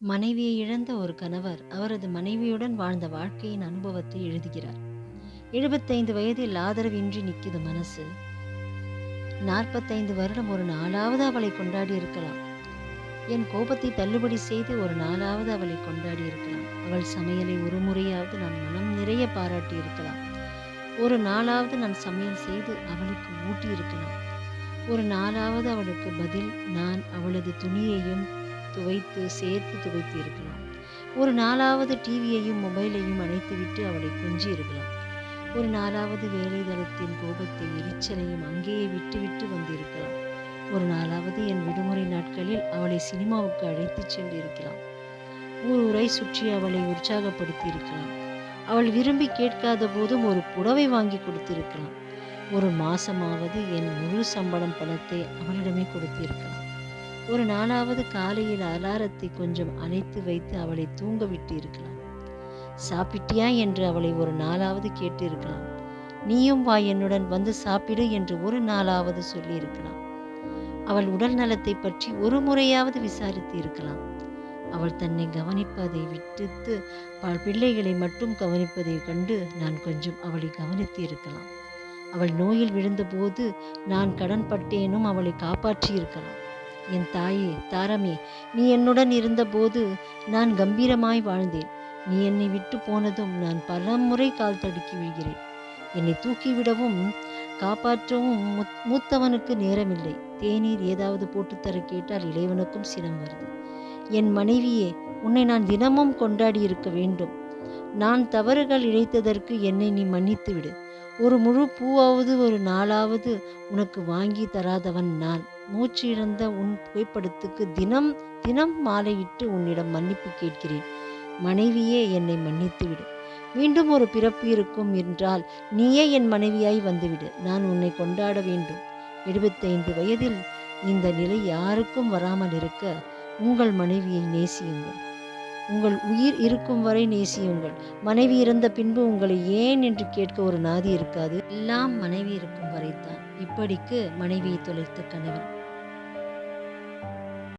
மனைவியை இழந்த ஒரு கணவர் அவரது மனைவியுடன் வாழ்ந்த வாழ்க்கையின் அனுபவத்தை எழுதுகிறார். எழுபத்தைந்து வயதில் ஆதரவின்றி நிற்கிது மனசு. நாற்பத்தைந்து வருடம் ஒரு நாளாவது அவளை கொண்டாடி இருக்கலாம். என் கோபத்தை தள்ளுபடி செய்து ஒரு நாளாவது அவளை கொண்டாடி இருக்கலாம். அவள் சமையலை ஒரு முறையாவது நான் மனம் நிறைய பாராட்டி இருக்கலாம். ஒரு நாளாவது நான் சமையல் செய்து அவளுக்கு ஊட்டி இருக்கலாம் ஒரு நாளாவது அவளுக்கு பதில் நான் அவளது துணியையும் துவைத்து சேர்த்து துவைத்து இருக்கலாம். ஒரு நாலாவது டிவியையும் மொபைலையும் அணைத்துவிட்டு அவளை கொஞ்சி இருக்கலாம். ஒரு நாலாவது வேலை தளத்தின் கோபத்தை எரிச்சலையும் அங்கேயே விட்டுவிட்டு வந்திருக்கலாம். ஒரு நாலாவது என் விடுமுறை நாட்களில் அவளை சினிமாவுக்கு அழைத்துச் சென்றிருக்கலாம். ஊர் உரை சுற்றி அவளை உற்சாகப்படுத்தி இருக்கலாம். அவள் விரும்பி கேட்காத போதும் ஒரு புடவை வாங்கி கொடுத்திருக்கலாம். ஒரு மாசமாவது என் முழு சம்பளம் பணத்தை அவளிடமே கொடுத்திருக்கலாம். ஒரு நாளாவது காலையில் அலாரத்தை கொஞ்சம் அணைத்து வைத்து அவளை தூங்க விட்டு இருக்கலாம் சாப்பிட்டியா என்று அவளை ஒரு நாளாவது கேட்டு இருக்கலாம் நீயும் வா என்னுடன் வந்து சாப்பிடு என்று ஒரு நாளாவது சொல்லியிருக்கலாம். அவள் உடல் நலத்தை பற்றி ஒரு முறையாவது விசாரித்து இருக்கலாம் அவள் தன்னை கவனிப்பதை விட்டுத்து பல பிள்ளைகளை மட்டும் கவனிப்பதை கண்டு நான் கொஞ்சம் அவளை கவனித்து இருக்கலாம் அவள் நோயில் விழுந்தபோது நான் கடன்பட்டேனும் அவளை காப்பாற்றி இருக்கலாம் என் தாயே தாரமே நீ என்னுடன் இருந்தபோது நான் கம்பீரமாய் வாழ்ந்தேன். நீ என்னை விட்டு போனதும் நான் பல முறை கால் தடுக்கி விழுகிறேன். என்னை தூக்கிவிடவும் காப்பாற்றவும் மூத்தவனுக்கு நேரமில்லை. தேநீர் ஏதாவது போட்டுத்தர கேட்டால் இளைவனுக்கும் சினம் வருது. என் மனைவியே உன்னை நான் தினமும் கொண்டாடி இருக்க வேண்டும். நான் தவறுகள் இழைத்ததற்கு என்னை நீ மன்னித்து விடு ஒரு முழு பூவாவது ஒரு நாளாவது உனக்கு வாங்கி தராதவன் நான். மூச்சு இழந்த உன் புகைப்படத்துக்கு தினம் தினம் மாலையிட்டு உன்னிடம் மன்னிப்பு கேட்கிறேன். மனைவியே என்னை மன்னித்துவிடு. மீண்டும் ஒரு பிறப்பு இருக்கும் என்றால் நீயே என் மனைவியாய் வந்துவிடு. நான் உன்னை கொண்டாட வேண்டும். எழுபத்தைந்து வயதில் இந்த நிலை யாருக்கும் வராமல் இருக்க உங்கள் மனைவியை நேசியுங்கள். உங்கள் உயிர் இருக்கும் வரை நேசியுங்கள். மனைவி இறந்த பின்பு உங்களை ஏன் என்று கேட்க ஒரு நாதி இருக்காது. எல்லாம் மனைவி இருக்கும் வரைத்தான். இப்படிக்கு மனைவியை தொலைத்த கணவன்.